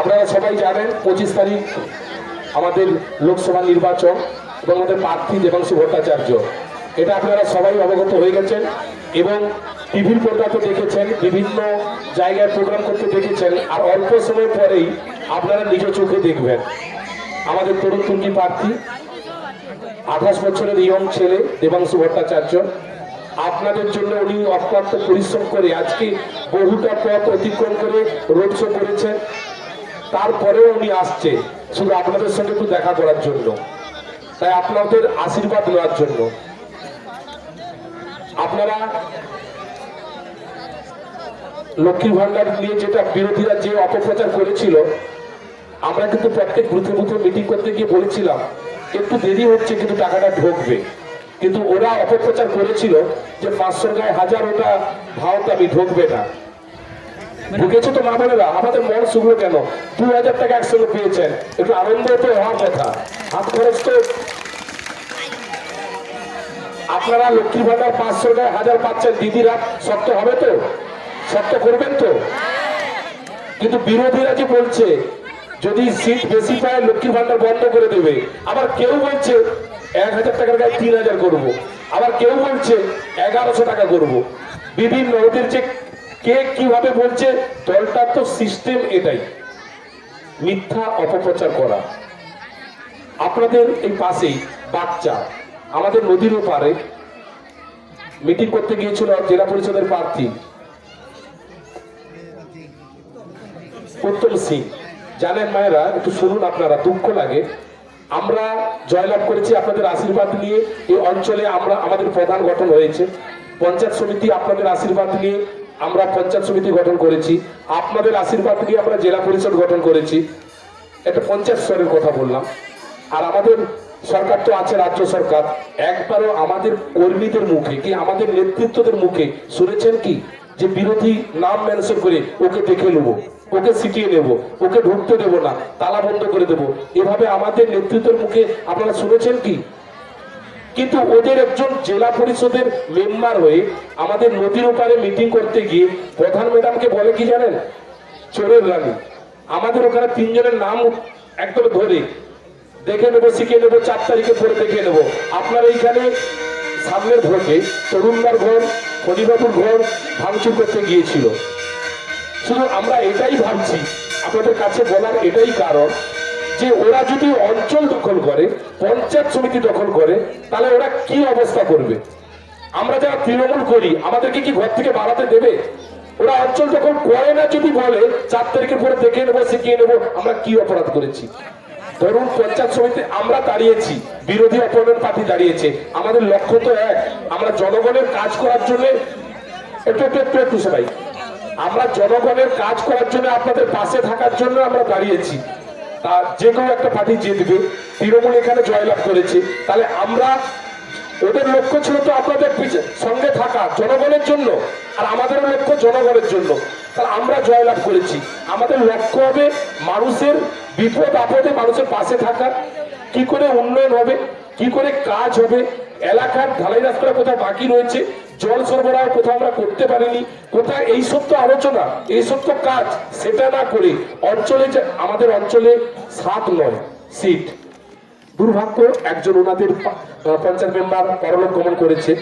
আপনারা সবাই জানেন, পঁচিশ তারিখ আমাদের লোকসভা নির্বাচন এবং আমাদের প্রার্থী দেবাংশু ভট্টাচার্য। এটা আপনারা সবাই অবগত হয়ে গেছেন এবং টিভির পর্দাতে দেখেছেন, বিভিন্ন জায়গায় প্রোগ্রাম করতে দেখেছেন, আর অল্প সময় পরেই আপনারা নিজ চোখে দেখবেন। আমাদের তরুণ তুর্কি প্রার্থী, আঠাশ বছরের ইয়ং ছেলে দেবাংশু ভট্টাচার্য। আপনাদের জন্য উনি অক্লান্ত পরিশ্রম করে আজকে বহুটা পথ অতিক্রম করে রোড শো করেছেন। তারপরেও উনি আসছে শুধু আপনাদের সঙ্গে একটু দেখা করার জন্য। তাই আপনাদের আশীর্বাদ নেওয়ার জন্য। আপনারা লক্ষ্মীর ভান্ডার নিয়ে যেটা বিরোধীরা যে অপপ্রচার করেছিল, আমরা কিন্তু প্রত্যেক বুথে বুথে মিটিং করতে গিয়ে বলেছিলাম, একটু দেরি হচ্ছে কিন্তু টাকাটা ঢুকবে। কিন্তু ওরা অপপ্রচার করেছিল যে পাঁচশোর গায়ে হাজার ওটা ভাও আমি ঢুকবে না। ঢুকেছে তো মা বোনেরা আমাদের মন শুকলো কেন? দু হাজার টাকা একসঙ্গে পেয়েছেন, একটু আনন্দ তো হওয়ার কথা। হাত খরচ তো আপনারা লক্ষ্মী ভান্ডার পাঁচশো গায়ে হাজার পাচ্ছেন, দিদিরা শক্ত হবে তো? শক্ত করবেন তো? কিন্তু বিরোধীরা যে বলছে, যদি সিট বেশি পায় লক্ষ্মীর ভান্ডার বন্ধ করে দেবে। আবার কেউ বলছে, এক হাজার টাকার গায়ে তিন হাজার করব। আবার কেউ বলছে, এগারোশো টাকা করব। বিভিন্ন ওদের যে কে কীভাবে বলছে দলটার তো সিস্টেম এটাই মিথ্যা অপপ্রচার করা। আপনাদের এই পাশেই বাচ্চা আমাদের নদীর ওপারে মিটিং করতে গিয়েছিল জেলা পরিষদের প্রার্থী। উত্তম সিং। জানেন মায়েরা, একটু শুনুন আপনারা, দুঃখ লাগে। আমরা জয়লাভ করেছি আপনাদের আশীর্বাদ নিয়ে। এই অঞ্চলে আমরা, আমাদের প্রধান গঠন হয়েছে। পঞ্চায়েত সমিতি আপনাদের আশীর্বাদ নিয়ে আমরা পঞ্চায়েত সমিতি গঠন করেছি, আপনাদের আশীর্বাদ নিয়ে আমরা জেলা পরিষদ গঠন করেছি। একটা পঞ্চায়েত স্তরের কথা বললাম। আর আমাদের সরকার তো আছে, রাজ্য সরকার। একবারও আমাদের কর্মীদের মুখে কি আমাদের নেতৃত্বদের মুখে শুনেছেন কি? যে বিরোধী নাম মেনশন করে ওকে দেখে নেব, ওকে সিটিয়ে নেব, ওকে ঢুকতে দেবো না, তালা বন্ধ করে দেবো। এভাবে আমাদের নেতৃত্বের মুখে আপনারা শুনেছেন কি? কিন্তু ওদের একজন জেলা পরিষদের মেম্বার হয়ে আমাদের নদীর ওপারে মিটিং করতে গিয়ে প্রধান ম্যাডামকে বলে কি জানেন? চোরের রানী। আমাদের ওখানে তিনজনের নাম একদম ধরে। দেখে নেব, শিখে নেব, চার তারিখে পরে দেখে নেব। আপনার এইখানে সামনের ভোটে তরুণদার ঘর ফণিবাবুর ঘর ভাঙচুর করতে গিয়েছিল। শুধু আমরা এটাই ভাবছি। আপনাদের কাছে বলার এটাই কারণ যে ওরা যদি অঞ্চল দখল করে, পঞ্চায়েত সমিতি দখল করে, তাহলে ওরা কি অবস্থা করবে? আমরা যারা তৃণমূল করি, আমাদেরকে কি ঘর থেকে বাড়াতে দেবে? ওরা অঞ্চল দখল করে না যদি বলে, চার তারিখের পরে দেখে নেব, শিখিয়ে নেব, আমরা কি অপরাধ করেছি? ধরুন পঞ্চায়েত সমিতি, আমরা দাঁড়িয়েছি, বিরোধী অপোনেন্ট পার্টি দাঁড়িয়েছে, আমাদের লক্ষ্য তো এক, আমরা জনগণের কাজ করার জন্য একটু একটু একটু একটু সবাই। আমরা জনগণের কাজ করার জন্য আপনাদের পাশে থাকার জন্য আমরা দাঁড়িয়েছি। যে কোনো একটা পার্টি জিতবে তৃণমূল এখানে জয়লাভ করেছে। তাহলে আমরা, ওদের লক্ষ্য ছিল তো আপনাদের সঙ্গে থাকা জনগণের জন্য আর আমাদের লক্ষ্য জনগণের জন্য। তাহলে আমরা জয়লাভ করেছি। আমাদের লক্ষ্য হবে মানুষের বিপদ আপদে মানুষের পাশে থাকা কি করে উন্নয়ন হবে, কি করে কাজ হবে, এলাকার ঢালাই রাস্তাটা কোথাও বাকি রয়েছে জল সরবরাহ কোথাও আমরা করতে পারিনি। কোথায় এই সব তো আলোচনা, এই সব তো কাজ, সেটা না করে অঞ্চলে যে, আমাদের অঞ্চলে সাত নয়, সিট। দুর্ভাগ্য, একজন ওনাদের পঞ্চায়েত মেম্বার পরলোক গমন করেছে।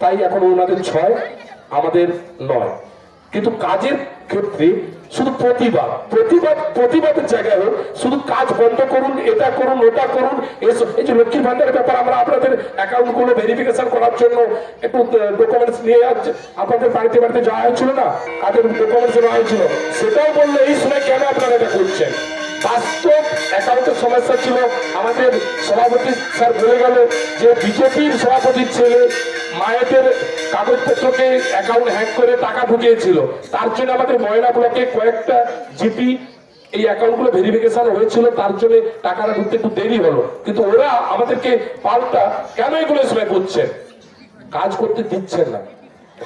তাই এখন ওনাদের ছয়, আমাদের নয়। কিন্তু কাজের ক্ষেত্রে শুধু প্রতিবাদ। প্রতিবাদ প্রতিবাদের জায়গায় হোক, শুধু কাজ বন্ধ করুন, এটা করুন, ওটা করুন, এসব এই যে লক্ষ্মীর ভান্ডারের ব্যাপার, আমরা আপনাদের অ্যাকাউন্টগুলো ভেরিফিকেশন করার জন্য একটু ডকুমেন্টস নিয়ে যাচ্ছে আপনাদের বাড়িতে বাড়িতে যাওয়া হয়েছিল না? কাজের ডকুমেন্টস নেওয়া হয়েছিল? সেটাও বললে এই সময় কেন আপনারা এটা করছেন? বাস্তব অ্যাকাউন্টের সমস্যা ছিল। আমাদের সভাপতি স্যার বলে গেল যে বিজেপির সভাপতির ছেলে মায়েদের কাগজপত্রকে অ্যাকাউন্ট হ্যাক করে টাকা ঢুকিয়েছিল। তার জন্য আমাদের ময়না ব্লকে কয়েকটা জিপি এই অ্যাকাউন্টগুলো ভেরিফিকেশন হয়েছিল। তার জন্য টাকাটা ঢুকতে একটু দেরি হলো। কিন্তু ওরা আমাদেরকে পাল্টা কেন এগুলো এই করছে? কাজ করতে দিচ্ছেন না।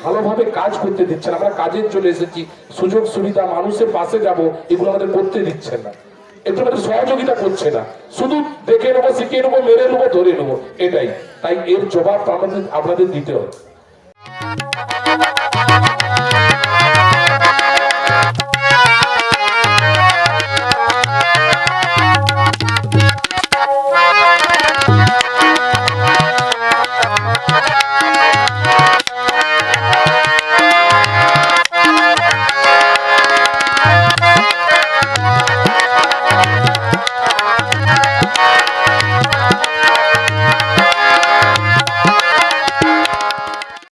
ভালোভাবে কাজ করতে দিচ্ছেন আমরা কাজের চলে এসেছি। সুযোগ সুবিধা মানুষের পাশে যাব, এগুলো আমাদের করতে দিচ্ছেন না। একটু সহযোগিতা করছে না। শুধু দেখে নেব শিখে নেব, মেরে নেব, ধরে নেব, এটাই। তাই এর জবাব আমাদের আপনাদের দিতে হবে।